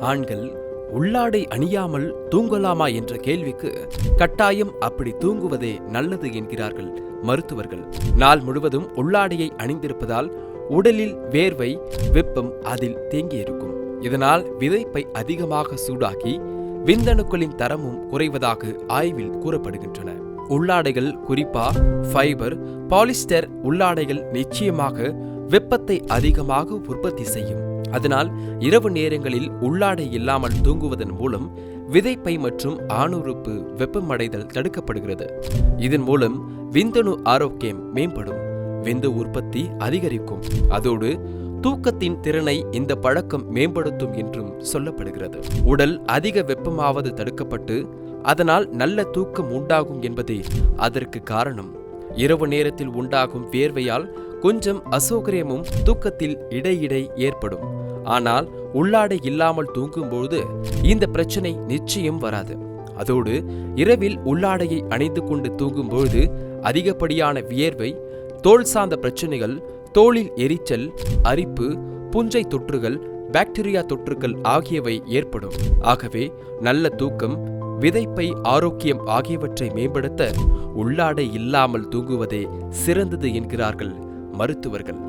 ஆண்கள் உள்ளாடை அணியாமல் தூங்கலாமா என்ற கேள்விக்கு கட்டாயம் அப்படி தூங்குவதே நல்லது என்கிறார்கள் மருத்துவர்கள். நாள் முழுவதும் உள்ளாடையை அணிந்திருப்பதால் உடலில் வேர்வை வெப்பம் அதில் தேங்கியிருக்கும் இதனால் விதைப்பை அதிகமாக சூடாக்கி விந்தணுக்களின் தரமும் குறைவதாக ஆய்வில் கூறப்படுகின்றன. உள்ளாடைகள் குறிப்பா ஃபைபர் பாலிஸ்டர் உள்ளாடைகள் நிச்சயமாக வெப்பத்தை அதிகமாக உற்பத்தி செய்யும். அதனால் இரவு நேரங்களில் உள்ளாடை இல்லாமல் தூங்குவதன் மூலம் விதைப்பை மற்றும் ஆணுறுப்பு வெப்பமடைதல் தடுக்கப்படுகிறது. இதன் மூலம் விந்தணு ஆரோக்கியம் மேம்படும் விந்து உற்பத்தி அதிகரிக்கும். அதோடு தூக்கத்தின் திறனை இந்த பழக்கம் மேம்படுத்தும் என்றும் சொல்லப்படுகிறது. உடல் அதிக வெப்பமாவது தடுக்கப்பட்டு அதனால் நல்ல தூக்கம் உண்டாகும் என்பதே அதற்கு காரணம். இரவு நேரத்தில் உண்டாகும் வேர்வையால் கொஞ்சம் அசௌகரியமும் தூக்கத்தில் இடையிடை ஏற்படும். ஆனால் உள்ளாடை இல்லாமல் தூங்கும்போது இந்த பிரச்சனை நிச்சயம் வராது. அதோடு இரவில் உள்ளாடையை அணிந்து கொண்டு தூங்கும்பொழுது அதிகப்படியான வியர்வை தோல் சார்ந்த பிரச்சனைகள் தோளில் எரிச்சல் அரிப்பு புஞ்சை தொற்றுகள் பாக்டீரியா தொற்றுகள் ஆகியவை ஏற்படும். ஆகவே நல்ல தூக்கம் விதைப்பை ஆரோக்கியம் ஆகியவற்றை மேம்படுத்த உள்ளாடை இல்லாமல் தூங்குவதே சிறந்தது என்கிறார்கள் மருத்துவர்கள்.